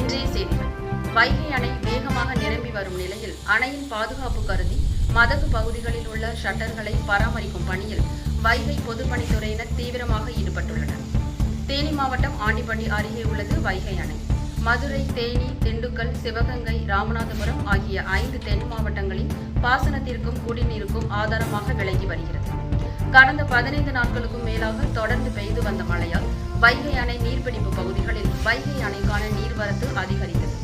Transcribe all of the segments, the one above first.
இன்றைய செய்திகள் வைகை அணை வேகமாக நிரம்பி வரும் நிலையில் அணையின் பாதுகாப்பு கருதி மதகு பகுதிகளில் உள்ள ஷட்டர்களை பராமரிக்கும் பணியில் வைகை பொதுப்பணித்துறையினர் தீவிரமாக ஈடுபட்டுள்ளனர். தேனி மாவட்டம் ஆண்டிப்பட்டி அருகே உள்ளது வைகை அணை. மதுரை தேனி திண்டுக்கல் சிவகங்கை ராமநாதபுரம் ஆகிய ஐந்து தென் மாவட்டங்களில் பாசனத்திற்கும் குடிநீருக்கும் ஆதாரமாக விளங்கி வருகிறது. கடந்த பதினைந்து நாட்களுக்கும் மேலாக தொடர்ந்து பெய்து வந்த மழையால் வைகை அணை நீர்பிடிப்பு பகுதிகளில் வைகை அதிகரித்தது.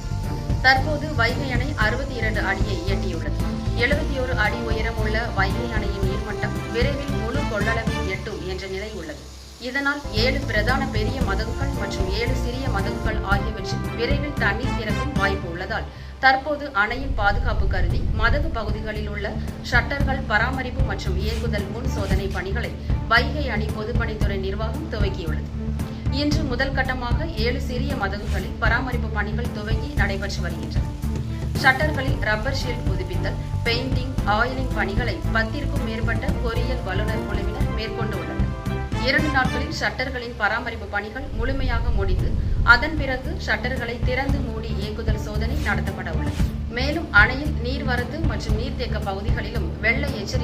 தற்போது வைகை அணை அறுபத்தி இரண்டு அடியை எட்டியுள்ளது. எழுபத்தி ஒரு அடி உயரமுள்ள வைகை அணையின் நீர்மட்டம் விரைவில் முழு கொள்ளளவில் எட்டும் என்ற நிலை உள்ளது. இதனால் ஏழு பிரதான பெரிய மதகுகள் மற்றும் ஏழு சிறிய மதகுகள் ஆகியவற்றில் விரைவில் தண்ணீர் திறக்கும் வாய்ப்பு உள்ளதால் தற்போது அணையின் பாதுகாப்பு கருதி மதகு பகுதிகளில் உள்ள ஷட்டர்கள் பராமரிப்பு மற்றும் இயக்குதல் முன் சோதனை பணிகளை வைகை அணி பொதுப்பணித்துறை நிர்வாகம் துவக்கியுள்ளது. இன்று முதல் கட்டமாக ஏழு சிறிய மதகுகளில் பராமரிப்பு பணிகள் துவங்கி நடைபெற்று வருகின்றன. ஷட்டர்களில் ரப்பர் ஷீல்ட் புதுப்பித்தல் பெயிண்டிங் ஆயிலிங் பணிகளை பத்திற்கும் மேற்பட்ட பொறியியல் வல்லுநர் குழுவினர் மேற்கொண்டுள்ளனர் இரண்டு நாட்களில் ஷட்டர்களின் பராமரிப்பு பணிகள் முழுமையாக முடிந்து அதன் பிறகு ஷட்டர்களை திறந்து மூடி இயக்குதல் சோதனை நடத்தப்பட உள்ளது. மேலும் அணையில் நீர்வரத்து மற்றும் நீர்த்தேக்க பகுதிகளிலும் வெள்ள எச்சரிக்கை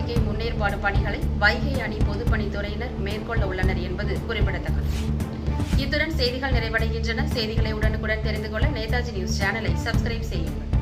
மேம்பாடு பணிகளை வைகை அணி பொதுப்பணித்துறையினர் மேற்கொள்ள உள்ளனர் என்பது குறிப்பிடத்தக்கது. இத்துடன் செய்திகள் நிறைவடைகின்றன. செய்திகளை உடனுக்குடன் தெரிந்து கொள்ள நேதாஜி நியூஸ் சேனலை சப்ஸ்கிரைப் செய்யுங்கள்.